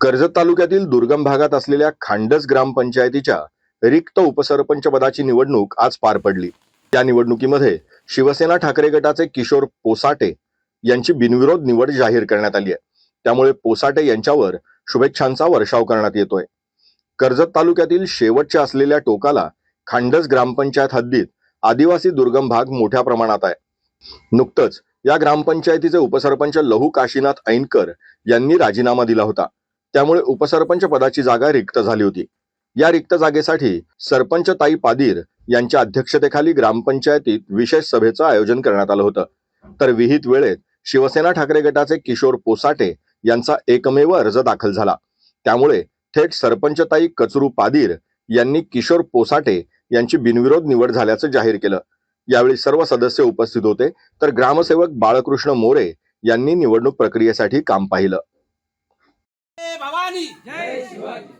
कर्जत तालुक्यातील दुर्गम भागात असलेल्या खांडस ग्रामपंचायतीच्या रिक्त उपसरपंच पदाची निवडणूक आज पार पडली. त्या निवडणुकीमध्ये शिवसेना ठाकरे गटाचे किशोर पोसाटे यांची बिनविरोध निवड जाहीर करण्यात आली आहे. त्यामुळे पोसाटे यांच्यावर शुभेच्छांचा वर्षाव करण्यात येतोय. कर्जत तालुक्यातील शेवटच्या असलेल्या टोकाला खांडस ग्रामपंचायत हद्दीत आदिवासी दुर्गम भाग मोठ्या प्रमाणात आहे. नुकतंच या ग्रामपंचायतीचे उपसरपंच लहू काशीनाथ ऐनकर यांनी राजीनामा दिला होता. त्यामुळे उपसरपंच पदाची जागा रिक्त झाली होती. या रिक्त जागेसाठी सरपंच ताई पादीर यांच्या अध्यक्षतेखाली ग्रामपंचायतीत विशेष सभेचं आयोजन करण्यात आलं होतं. तर विहित वेळेत शिवसेना ठाकरे गटाचे किशोर पोसाटे यांचा एकमेव अर्ज दाखल झाला. त्यामुळे थेट सरपंच ताई कचरू पादीर यांनी किशोर पोसाटे यांची बिनविरोध निवड झाल्याचं जाहीर केलं. यावेळी सर्व सदस्य उपस्थित होते. तर ग्रामसेवक बाळकृष्ण मोरे यांनी निवडणूक प्रक्रियेसाठी काम पाहिलं. భవానీ జై శివాజీ